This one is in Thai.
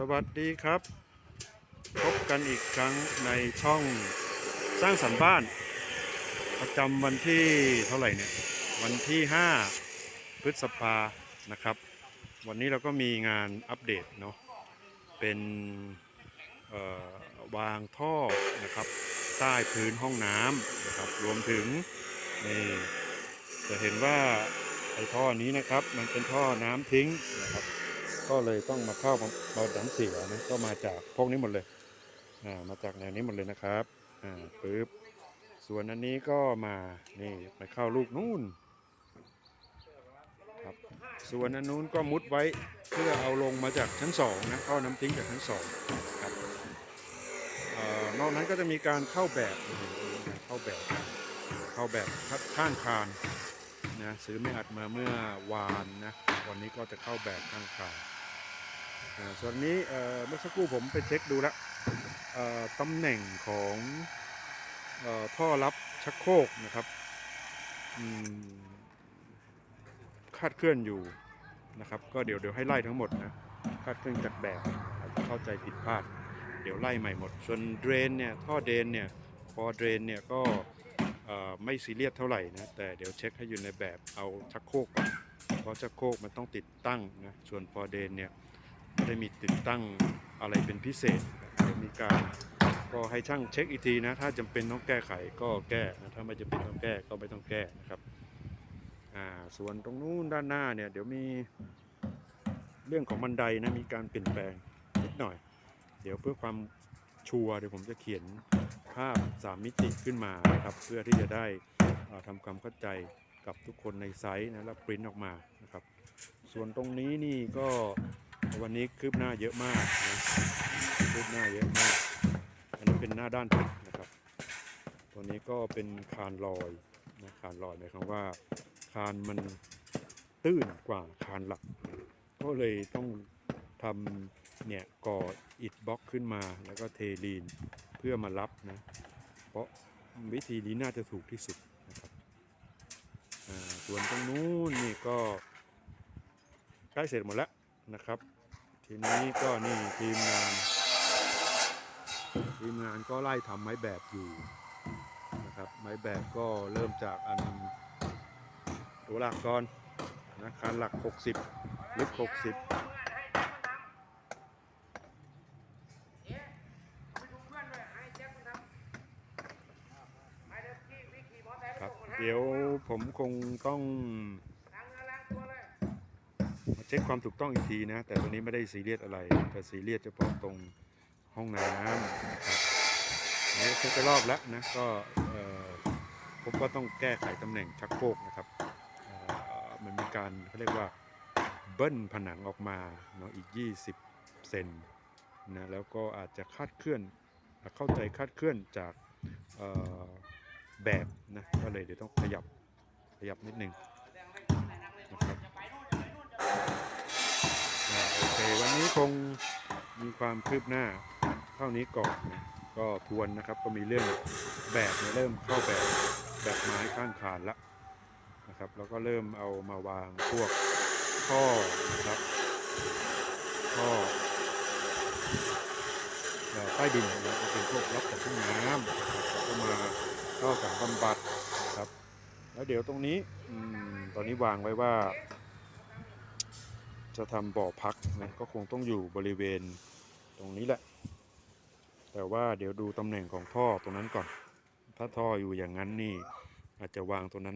สวัสดีครับ พบกันอีกครั้งในช่องสร้างสรรค์บ้าน ประจำวันที่เท่าไหร่เนี่ย วันที่ 5 พฤษภานะครับ วันนี้เราก็มีงานอัปเดตเนาะเป็นวางท่อนะครับใต้พื้นห้องน้ำนะครับ รวมถึงนี่จะเห็นว่าไอ้ท่อนี้นะครับ มันเป็นท่อน้ำทิ้งนะครับ ก็เลยต้องมาเข้ามาดันเสียนะก็มาจากพวกนี้หมดเลยอ่ามาจากแนวนี้หมดเลยนะครับอ่าปึ๊บส่วนอันนี้ก็มานี่ไปเข้าลูกนู่นครับส่วนอันนู้นก็มุดไว้เพื่อเอาลงมาจากชั้นสองนะเข้าน้ำทิ้งจากชั้นสองครับอนอกนั้นก็จะมีการเข้าแบบเข้าแบบเข้าแบบข้างคานนะซื้อไม่อัดมาเมื่อวานนะวันนี้ก็จะเข้าแบบข้างคาน ส่วนนี้เมื่อสักครู่ผมไปเช็คดูแล้วตำแหน่งของอท่อรับชักโครกนะครับคาดเคลื่อนอยู่นะครับ ก็เดี๋ยวเดี๋ยวให้ไล่ทั้งหมดนะคาดเคลื่อนจากแบบอาจจะเข้าใจผิดพลาด เดี๋ยวไล่ใหม่หมด ส่วนเดรนเนี่ยท่อเดรนเนี่ยพอเดรนเนี่ยก็ไม่ซีเรียสเท่าไหร่นะแต่เดี๋ยวเช็คให้อยู่ในแบบเอาชักโครกก่อนเพราะชักโครกมันต้องติดตั้งนะส่วนพอเดรนเนี่ย ไม่ได้มีติดตั้งอะไรเป็นพิเศษเดี๋ยวมีการก็ให้ช่างเช็คอีกทีนะ ถ้าจำเป็นต้องแก้ไขก็แก้นะถ้าไม่จำเป็นต้องแก้ก็ไม่ต้องแก้นะครับอ่าส่วนตรงนู้นด้านหน้าเนี่ยเดี๋ยวมีเรื่องของบันไดนะมีการเปลี่ยนแปลงนิดหน่อย เดี๋ยวเพื่อความชัวร์เดี๋ยวผมจะเขียนภาพสามมิติขึ้นมานะครับ เพื่อที่จะได้อ่าทำความเข้าใจกับทุกคนในไซต์นะแล้วปริ้นออกมานะครับ ส่วนตรงนี้นี่ก็ วันนี้คืบหน้าเยอะมากนะคืบหน้าเยอะมาก อันนี้เป็นหน้าด้านติดนะครับ ตัวนี้ก็เป็นคานลอยนะคานลอยหมายความว่า คานมันตื้นกว่าคานหลัก ก็เลยต้องทำเนี่ยก่ออิฐบล็อกขึ้นมา แล้วก็เทลีนเพื่อมารับนะ เพราะวิธีนี้น่าจะถูกที่สุดนะครับส่วนตรงนู้นนี่ก็ใกล้เสร็จหมดแล้ว นะครับ ทีนี้ก็นี่ทีมงาน ทีมงานก็ไล่ทำไม้แบบอยู่นะครับ ไม้แบบก็เริ่มจากอันตัวหลักก่อนนะคันหลัก 60 ลึก 60ครับเดี๋ยวผมคงต้อง เช็คความถูกต้องอีกทีนะ แต่ตัวนี้ไม่ได้ซีเรียสอะไร แต่ซีเรียสเฉพาะตรงห้องน้ำนะครับอันนี้เช็คไปรอบแล้วนะ ก็ผมก็ต้องแก้ไขตำแหน่งชักโครกนะครับมันมีการเขาเรียกว่าเบิ้ลผนังออกมาเนาะอีก 20 เซนนะแล้วก็อาจจะคาดเคลื่อนเข้าใจคาดเคลื่อนจากแบบนะก็เลยเดี๋ยวต้องขยับขยับนิดนึง โอเควันนี้คงมีความคืบหน้าเท่านี้ก่อนนะก็ทวนนะครับก็มีเรื่องแบบเริ่มเข้าแบบแบบไม้ข้างคานละนะครับแล้วก็เริ่มเอามาวางพวกท่อนะครับท่อใต้ดินนะเป็นพวกรับจากห้องน้ำนะครับก็มาท่อกับบำบัดนะครับ แล้วเดี๋ยวตรงนี้อตอนนี้วางไว้ว่า จะทำบ่อพักนะก็คงต้องอยู่บริเวณตรงนี้แหละ แต่ว่าเดี๋ยวดูตำแหน่งของท่อตรงนั้นก่อน ถ้าท่ออยู่อย่างนั้นนี่อาจจะวางตรงนั้น